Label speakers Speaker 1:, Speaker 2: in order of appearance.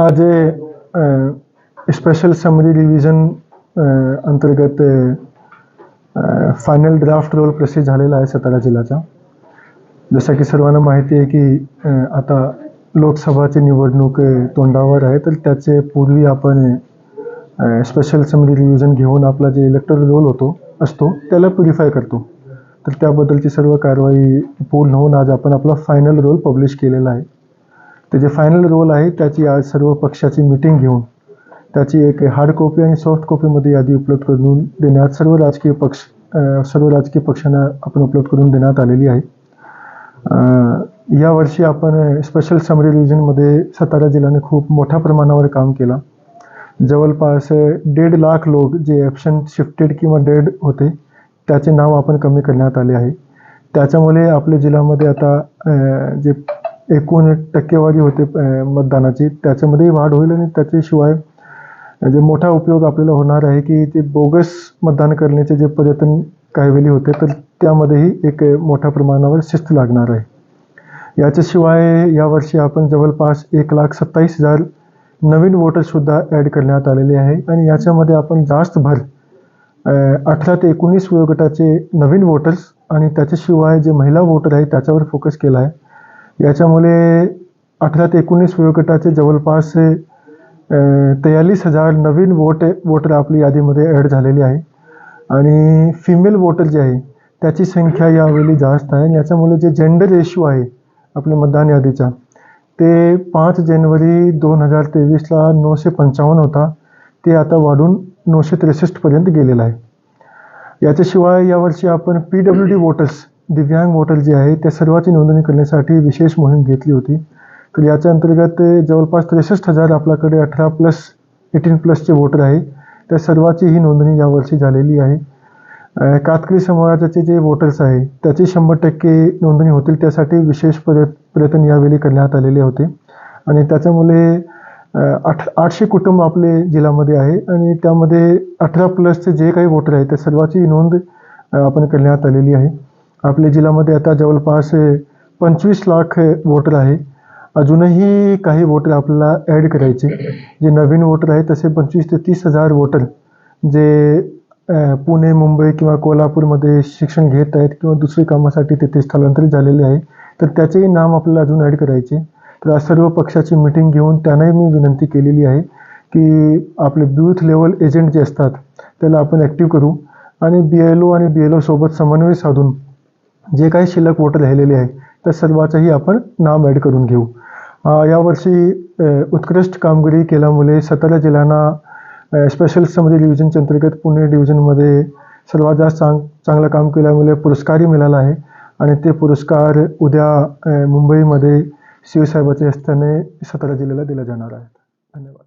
Speaker 1: आज अ, special summary revision अंतर्गत फायनल ड्राफ्ट रोल प्रसिद्ध झालेला आहे सातारा जिल्ह्याचा. जसं की सर्वांना माहिती आहे की आता लोकसभाची निवडणूक तोंडावर आहे. तर त्याचे पूर्वी आपण स्पेशल समरी रिव्हिजन घेऊन आपला जे इलेक्टोरल रोल होतो असतो त्याला प्युरिफाय करतो. तर त्याबद्दलची सर्व कारवाई पूर्ण होऊन आज आपण आपला फायनल रोल पब्लिश केलेला आहे. ते जे फायनल रोल आहे त्याची आज सर्व पक्षाची मिटिंग घेऊन त्याची एक हार्ड कॉपी आणि सॉफ्ट कॉपीमध्ये यादी उपलब्ध करून देण्यात सर्व राजकीय पक्ष सर्व राजकीय पक्षांना आपण उपलब्ध करून देण्यात आलेली आहे. यावर्षी आपण स्पेशल समरी रिव्हिजनमध्ये सातारा जिल्ह्याने खूप मोठ्या प्रमाणावर काम केलं. जवळपास दीड लाख लोक जे ॲप्शन शिफ्टेड किंवा डेड होते त्याचे नाव आपण कमी करण्यात आले आहे. त्याच्यामुळे आपल्या जिल्ह्यामध्ये आता जे एकूण टक्केवारी होते मतदानाची. त्याच्यामध्येही वाढ होईल आणि त्याच्याशिवाय जे मोठा उपयोग आपल्याला होणार आहे की ते बोगस मतदान करण्याचे जे पर्यटन काही वेळी होते तर त्यामध्येही एक मोठ्या प्रमाणावर शिस्त लागणार आहे. याच्याशिवाय यावर्षी आपण जवळपास एक लाख सत्तावीस हजार नवीन वोटरसुद्धा ॲड करण्यात आलेले आहे आणि याच्यामध्ये आपण जास्त भर अठरा ते एकोणीस वयोगटाचे नवीन वोटर्स आणि त्याच्याशिवाय जे महिला वोटर आहे त्याच्यावर फोकस केला आहे. याच्यामुळे अठरा ते एकोणीस वयोगटाचे जवळपास तेयालीस हजार नवीन वोट वोटर आपली यादीमध्ये ॲड झालेली आहे. आणि फिमेल वोटर जे आहे त्याची संख्या यावेळी जास्त आहे. आणि याच्यामुळे जे जेंडर रेशो आहे आपल्या मतदान यादीचा ते पाच जानेवारी दोन हजार तेवीसला नऊशे पंचावन्न होता. ते आता वाढून नऊशे त्रेसष्टपर्यंत गेलेलं आहे. याच्याशिवाय यावर्षी आपण पी डब्ल्यू डी वोटर्स दिव्यांग वॉटर जे आहे त्या सर्वाची नोंदणी करण्यासाठी विशेष मोहीम घेतली होती. तर याच्या अंतर्गत जवळपास त्रेसष्ट हजार आपल्याकडे अठरा प्लस एटीन प्लसचे वोटर आहे. त्या सर्वाची ही नोंदणी यावर्षी झालेली आहे. कातकरी समाजाचे जे वोटर्स आहे त्याची शंभर टक्के नोंदणी होतील त्यासाठी विशेष प्रयत प्रयत्न यावेळी करण्यात आलेले होते. आणि त्याच्यामुळे आठ आठशे कुटुंब आपले जिल्ह्यामध्ये आहे आणि त्यामध्ये अठरा प्लसचे जे काही वोटर आहे त्या सर्वाची नोंद आपण करण्यात आलेली आहे. आपल्या जिल्ह्यामध्ये आता जवळपास पंचवीस लाख वोटर आहे. अजूनही काही वोटर आपल्याला ॲड करायचे. जे नवीन वोटर आहे तसे पंचवीस ते तीस हजार वोटर जे पुणे मुंबई किंवा कोल्हापूरमध्ये शिक्षण घेत आहेत किंवा दुसरी कामासाठी तिथे स्थलांतरित झालेले आहे तर त्याचेही नाम आपल्याला अजून ॲड करायचे. तर आज सर्व पक्षाची मिटिंग घेऊन त्यांनाही मी विनंती केलेली आहे की आपले बूथ लेवल एजंट जे असतात त्याला आपण ॲक्टिव्ह करू आणि बी एल ओ आणि बी एल ओसोबत समन्वय साधून जे काही शिल्लक वोटर राहिलेले आहे त्या सर्वाचंही आपण नाव ॲड करून घेऊ. यावर्षी उत्कृष्ट कामगिरी केल्यामुळे सातारा जिल्ह्यांना स्पेशल समरी डिव्हिजनच्या अंतर्गत पुणे डिव्हिजनमध्ये सर्वात जास्त चांग चांगलं काम केल्यामुळे पुरस्कारही मिळाला आहे. आणि ते पुरस्कार उद्या मुंबईमध्ये शिवसाहेबाच्या हस्त्याने सातारा जिल्ह्याला दिला जाणार आहे धन्यवाद.